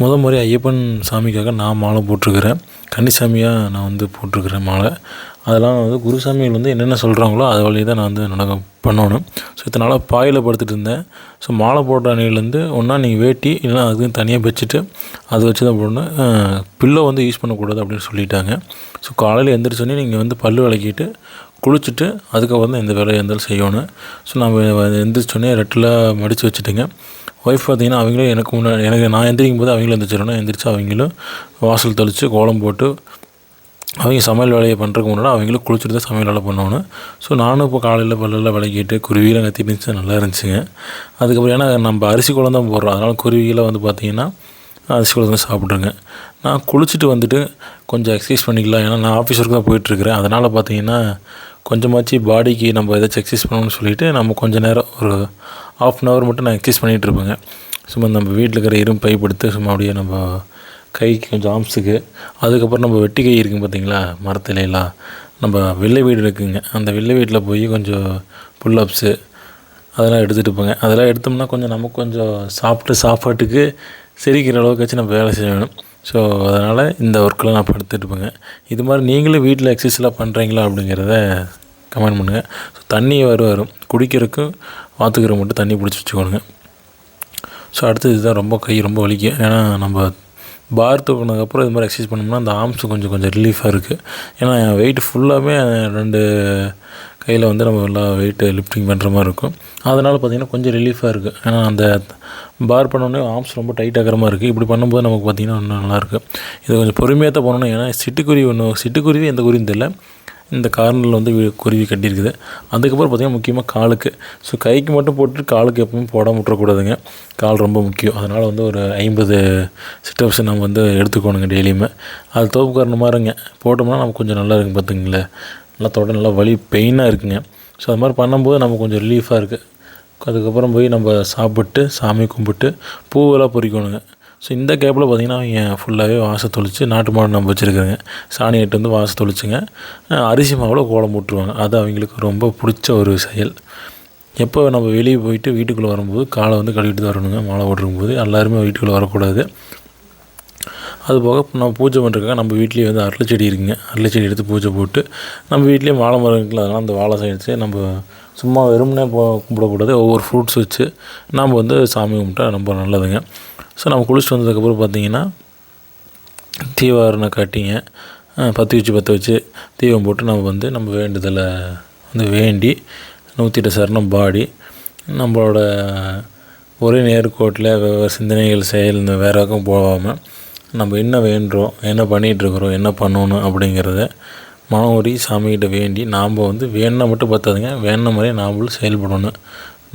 முத முறை ஐயப்பன் சாமிக்காக நான் மாலை போட்டிருக்கிறேன். கன்னிசாமியாக நான் வந்து போட்டிருக்கிறேன் மாலை. அதெல்லாம் வந்து குருசாமிகள் வந்து என்னென்ன சொல்கிறாங்களோ அது வழி தான் நான் வந்து நடக்க பண்ணணும். ஸோ இத்தனை நாளாக பாயில் படுத்துட்டு இருந்தேன். ஸோ மாலை போடுற அணிலேருந்து ஒன்றா நீங்கள் வேட்டி இல்லைனா அதுக்குன்னு தனியாக வச்சுட்டு அது வச்சு தான் போடணும். பில்லோ வந்து யூஸ் பண்ணக்கூடாது அப்படின்னு சொல்லிட்டாங்க. ஸோ காலையில் எழுந்திரிச்சோன்னே நீங்கள் வந்து பல் விளக்கிட்டு குளிச்சுட்டு அதுக்கப்புறம் தான் எந்த வேலையாக இருந்தாலும் செய்யணும். ஸோ நான் எந்திரிச்சோடனே ரெட்டில் மடித்து வச்சுட்டுங்க. ஒய்ஃப் பார்த்தீங்கன்னா அவங்களும் எனக்கு முன்னாடி எனக்கு நான் எந்திரிக்கும் போது அவங்களும் எந்திரிச்சிடணும் எந்திரிச்சு அவங்களும் வாசல் தெளித்து கோலம் போட்டு அவங்க சமையல் வேலையை பண்ணுறதுக்கு முன்னாடி அவங்களும் குளிச்சுட்டு தான் சமையல் வேலை பண்ணணும் ஸோ நானும் இப்போ காலையில் பல்லில் விளக்கிட்டு குருவியெல்லாம் கத்திட்டு இருந்துச்சு நல்லா இருந்துச்சுங்க. அதுக்கப்புறம் ஏன்னா நம்ம அரிசி குளம் தான் போடுறோம். அதனால் குருவியெல்லாம் வந்து பார்த்திங்கன்னா அரிசி குழம்பு தான் சாப்பிட்ருங்க. நான் குளிச்சுட்டு வந்துட்டு கொஞ்சம் எக்ஸசைஸ் பண்ணிக்கலாம். ஏன்னா நான் ஆஃபீஸ் ஒர்க்கு தான் போயிட்டுருக்கிறேன் அதனால் பார்த்தீங்கன்னா கொஞ்சமாச்சு பாடிக்கு நம்ம ஏதாச்சும் எக்ஸசைஸ் பண்ணணும்னு சொல்லிவிட்டு நம்ம கொஞ்சம் நேரம் ஒரு ஆஃப் அன் ஹவர் மட்டும் நான் எக்ஸசைஸ் பண்ணிகிட்ருப்பேங்க சும்மா நம்ம வீட்டில் இருக்கிற இரும்பு பைப் எடுத்து சும்மா அப்படியே நம்ம கைக்கு கொஞ்சம் ஆம்ஸுக்கு அதுக்கப்புறம் நம்ம வெட்டி கை இருக்குங்க பார்த்தீங்களா மரத்துலலாம் நம்ம வெள்ளை வீடு இருக்குங்க. அந்த வெள்ளை வீட்டில் போய் கொஞ்சம் புல்லப்ஸு அதெல்லாம் எடுத்துகிட்டு போங்க. அதெல்லாம் எடுத்தோம்னா கொஞ்சம் நமக்கு கொஞ்சம் சாப்பிட்டு சாப்பாட்டுக்கு செரிக்கிற அளவுக்காச்சும் நம்ம வேலை செய்யணும் ஸோ அதனால் இந்த ஒர்க்கெலாம் நான் படுத்துட்டு போங்க இது மாதிரி நீங்களும் வீட்டில் எக்ஸசைஸ்லாம் பண்ணுறீங்களா அப்படிங்கிறத கமெண்ட் பண்ணுங்கள் ஸோ தண்ணி வரும் வரும் குடிக்கிறதுக்கும் வாத்துக்கிற மட்டும் தண்ணி பிடிச்சி வச்சுக்கோணுங்க. ஸோ அடுத்தது இதுதான் ரொம்ப கை ரொம்ப வலிக்கும் ஏன்னா நம்ம பார் தூக்கினதுக்கப்புறம் இது மாதிரி எக்ஸசைஸ் பண்ணோம்னா அந்த ஆர்ம்ஸ் கொஞ்சம் கொஞ்சம் ரிலீஃபாக இருக்குது ஏன்னா என் வெயிட் ஃபுல்லாகவே ரெண்டு கையில் வந்து நம்ம நல்லா வெயிட்டு லிஃப்டிங் பண்ணுற மாதிரி இருக்கும். அதனால் பார்த்திங்கன்னா கொஞ்சம் ரிலீஃபாக இருக்குது ஏன்னா அந்த பார் பண்ணோடனே ஆர்ம்ஸ் ரொம்ப டைட் ஆகிற மாதிரி இருக்குது இப்படி பண்ணும்போது நமக்கு பார்த்திங்கன்னா இன்னும் நல்லாயிருக்கு இது கொஞ்சம் பொறுமையாக தான் பண்ணணும் ஏன்னா சிட்டுக்குருவி ஒன்று சிட்டுக்குருவி எந்த குருவியும் தெரியல. இந்த கார்னரில் வந்து குருவி கட்டியிருக்குது. அதுக்கப்புறம் பார்த்திங்கன்னா முக்கியமாக காலுக்கு. ஸோ கைக்கு மட்டும் போட்டு காலுக்கு எப்பவுமே போடாம விட்டுறக்கூடாதுங்க. கால் ரொம்ப முக்கியம். அதனால் வந்து ஒரு ஐம்பது சிட்டப்ஸ் நம்ம வந்து எடுத்துக்கணுங்க டெய்லியுமே. அது தோப்பு காரணமாக மாதிரிங்க போட்டோம்னா நமக்கு கொஞ்சம் நல்லா இருக்குங்க பார்த்துங்களேன் நல்லா தொட நல்லா வலி பெயினாக இருக்குங்க. ஸோ அது மாதிரி பண்ணும்போது நமக்கு கொஞ்சம் ரிலீஃபாக இருக்குது அதுக்கப்புறம் போய் நம்ம சாப்பிட்டு சாமி கும்பிட்டு பூவெல்லாம் பொறிக்கணுங்க ஸோ இந்த கேப்பில் பார்த்திங்கன்னா அவங்க ஃபுல்லாகவே வாசை தொளிச்சு நாட்டு மாடு நம்ம வச்சுருக்காங்க. சாணி எட்டு வந்து வாசை தொளிச்சுங்க. அரிசி மாவில் கோலம் போட்டுருவாங்க. அது அவங்களுக்கு ரொம்ப பிடிச்ச ஒரு செயல். எப்போ நம்ம வெளியே போயிட்டு வீட்டுக்குள்ளே வரும்போது காலை வந்து கழுவிட்டு தான் வரணுங்க. மாலை போட்டுருக்கும்போது எல்லாருமே வீட்டுக்குள்ளே வரக்கூடாது. அதுபோக நம்ம பூஜை பண்ணுறக்காக நம்ம வீட்லேயே வந்து அரளி செடி இருக்குங்க. அரளி செடி எடுத்து பூஜை போட்டு நம்ம வீட்லேயே வாழை மரம் இருக்குல்ல அதனால் அந்த வாழை எடுத்து நம்ம சும்மா வெறுமனே போ கும்பிடக்கூடாது. ஒவ்வொரு ஃப்ரூட்ஸ் வச்சு நாம் வந்து சாமி கும்பிட்டா ரொம்ப நல்லதுங்க. ஸோ நம்ம குளிச்சுட்டு வந்ததுக்கப்புறம் பார்த்தீங்கன்னா தீவாரணை காட்டிங்க. பற்றி வச்சு பற்ற வச்சு தீபம் போட்டு நம்ம வந்து நம்ம வேண்டுதலை வந்து வேண்டி நூற்றிட்டு சரணம் பாடி நம்மளோட ஒரே நேர்கோட்டில் சிந்தனைகள் செயல் இந்த வேறு பக்கம் போகாமல் நம்ம என்ன வேண்டுறோம் என்ன பண்ணிகிட்ருக்குறோம் என்ன பண்ணணும் அப்படிங்கிறத மனோரி சாமிகிட்ட வேண்டி நாம் வந்து வேணா மட்டும் பார்த்தாதுங்க. வேண மாதிரியே நாமளும் செயல்படணும்.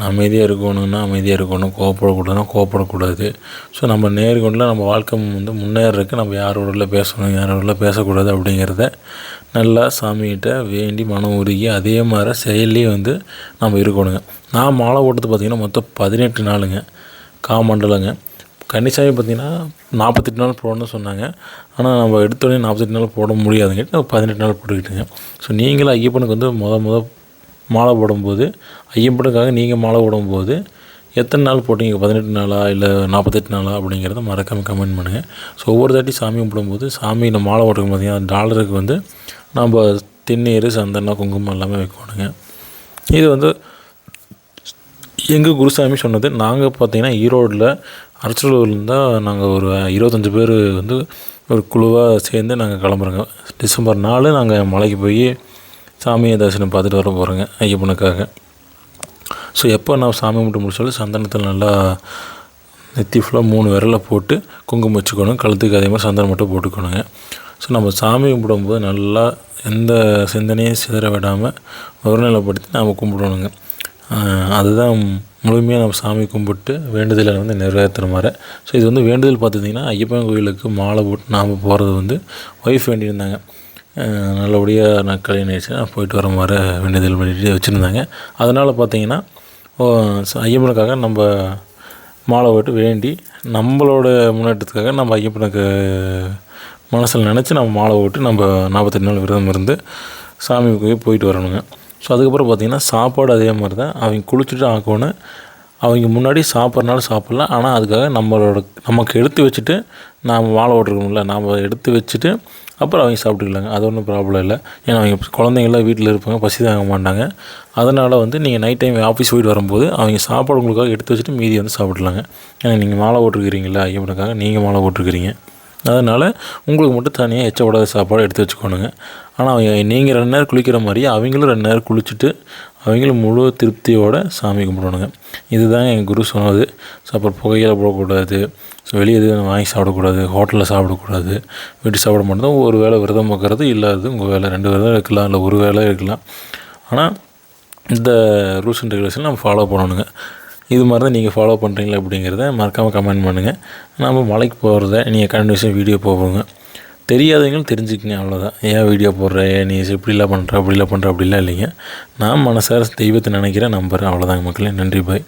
அமைதியாக இருக்கணும்னா அமைதியாக இருக்கணும் கோவப்படக்கூடாதுன்னா கோவப்படக்கூடாது. ஸோ நம்ம நேர்கொண்டில் நம்ம வாழ்க்கை வந்து முன்னேறதுக்கு நம்ம யாரோட பேசணும் யாரோட பேசக்கூடாது அப்படிங்கிறத நல்லா சாமிகிட்ட வேண்டி மனம் உருகி அதே மாதிரி செயல்லையும் வந்து நம்ம இருக்கணுங்க. நான் மாலை ஓட்டத்து பார்த்திங்கன்னா மொத்தம் பதினெட்டு நாளுங்க காமண்டலங்க கன்னிசாமி பார்த்திங்கன்னா நாற்பத்தெட்டு நாள் போடணும்னு சொன்னாங்க. ஆனால் நம்ம எடுத்தோடனே நாற்பத்தெட்டு நாள் போட முடியாதுங்க. பதினெட்டு நாள் போட்டுக்கிட்டுங்க. ஸோ நீங்களும் ஐயப்பனுக்கு வந்து முத முத மாலை போடும்போது ஐயப்பனுக்காக நீங்கள் மாலை போடும்போது எத்தனை நாள் போட்டிங்க? பதினெட்டு நாளா இல்லை நாற்பத்தெட்டு நாளா அப்படிங்கிறத மறக்காமல் கமெண்ட் பண்ணுங்கள் ஸோ ஒவ்வொரு தாட்டி சாமி கும்பிடும்போது சாமி இந்த மாலை போட்டு பார்த்திங்கன்னா டாலருக்கு வந்து நம்ம திண்ணீர் சந்தனம் குங்குமம் எல்லாமே வைக்கணுங்க. இது வந்து எங்கள் குருசாமி சொன்னது நாங்கள் பார்த்திங்கன்னா ஈரோடில் அரசலூர்லேருந்து தான் நாங்கள் ஒரு இருபத்தஞ்சி பேர் வந்து ஒரு குழுவாக சேர்ந்து நாங்கள் கிளம்புறோங்க. டிசம்பர் நாலு நாங்கள் மலைக்கு போய் சாமியை தரிசனம் பார்த்துட்டு வர போகிறேங்க ஐயப்பனுக்காக. ஸோ எப்போ நான் சாமி கும்பிட்டு முடிச்சாலும் சந்தனத்தில் நல்லா நெத்தி ஃபுல்லாக மூணு விரலை போட்டு குங்குமம் வச்சுக்கணும் கழுத்துக்கு அதே மாதிரி சந்தனம் மட்டும் போட்டுக்கணுங்க. ஸோ நம்ம சாமி கும்பிடும்போது நல்லா எந்த சிந்தனையும் சிதற விடாமல் ஒருநிலைப்படுத்தி நாம் கும்பிடணுங்க. அதுதான் முழுமையாக நம்ம சாமி கும்பிட்டு வேண்டுதலை வந்து நிறைவேற்றுற மாதிரி. ஸோ இது வந்து வேண்டுதல் பார்த்துட்டிங்கன்னா ஐயப்பன் கோயிலுக்கு மாலை போட்டு நாம் போகிறது வந்து ஒய்ஃப் வேண்டியிருந்தாங்க. நல்லபடியாக நான் கல்யாணம் ஆயிடுச்சு நான் போயிட்டு வர மாதிரி வேண்டுதல் பண்ணிட்டு வச்சுருந்தாங்க. அதனால் பார்த்தீங்கன்னா ஐயப்பனுக்காக நம்ம மாலை போட்டு வேண்டி நம்மளோட முன்னேற்றத்துக்காக நம்ம ஐயப்பனுக்கு மனசில் நினச்சி நம்ம மாலை போட்டு நம்ம நாற்பத்தெட்டு நாள் விரதம் இருந்து சாமி போய் போயிட்டு வரணுங்க. ஸோ அதுக்கப்புறம் பார்த்திங்கன்னா சாப்பாடு அதே மாதிரி தான். அவங்க குளிச்சுட்டு ஆக்கணும் அவங்க முன்னாடி சாப்பிட்றனால சாப்பிட்லாம். ஆனால் அதுக்காக நம்மளோட நமக்கு எடுத்து வச்சுட்டு நாம் மாலை போட்டிருக்கோம்ல நாம் எடுத்து வச்சுட்டு அப்புறம் அவங்க சாப்பிட்டுக்கலாங்க. அது ஒன்றும் ப்ராப்ளம் இல்லை. ஏன்னா அவங்க குழந்தைங்கள்லாம் வீட்டில் இருப்பாங்க பசி தாங்க மாட்டாங்க. அதனால் வந்து நீங்கள் நைட் டைம் ஆஃபீஸ் போயிட்டு வரும்போது அவங்க சாப்பாடு உங்களுக்காக எடுத்து வச்சுட்டு மீதி வந்து சாப்பிட்லாங்க. ஏன்னா நீங்கள் மாலை ஓட்டிருக்கிறீங்களா ஐயப்பனுக்காக நீங்கள் மாலை ஓட்டிருக்கிறீங்க. அதனால் உங்களுக்கு மட்டும் தனியாக எச்சப்படாத சாப்பாடு எடுத்து வச்சுக்கோணுங்க. ஆனால் அவங்க நீங்கள் ரெண்டு நேரம் குளிக்கிற மாதிரி அவங்களும் ரெண்டு நேரம் குளிச்சுட்டு அவங்களும் முழு திருப்தியோடு சாமி கும்பிடணுங்க. இதுதாங்க எங்கள் குரு சொன்னது. ஸோ அப்புறம் புகையில் போடக்கூடாது. ஸோ வெளியே எதுவும் வாங்கி சாப்பிடக்கூடாது. ஹோட்டலில் சாப்பிடக்கூடாது. வீட்டு சாப்பிட மாட்டோம் ஒரு வேளை விரதம் பார்க்குறது இல்லாதது உங்கள் வேலை. ரெண்டு விரதம் இருக்கலாம் இல்லை ஒரு வேலை இருக்கலாம். ஆனால் இந்த ரூல்ஸ் அண்ட் ரெகுலேஷன் நம்ம ஃபாலோ பண்ணணுங்க. இது மாதிரி தான் நீங்கள் ஃபாலோ பண்ணுறீங்களா அப்படிங்கிறத மறக்காமல் கமெண்ட் பண்ணுங்கள் நம்ம மலைக்கு போகிறத நீங்கள் கண்டினியூஸாக வீடியோ போடுங்க. தெரியாதவங்களும் தெரிஞ்சுக்கங்க அவ்வளோதான் ஏன் வீடியோ போடுற ஏன் நீ இப்படிலாம் பண்ணுற அப்படிலாம் பண்ணுற அப்படிலாம் இல்லைங்க. நான் மனசார தெய்வத்தை நினைக்கிறேன் நம்புகிறேன் அவ்வளோதாங்க மக்களே. நன்றி பாய்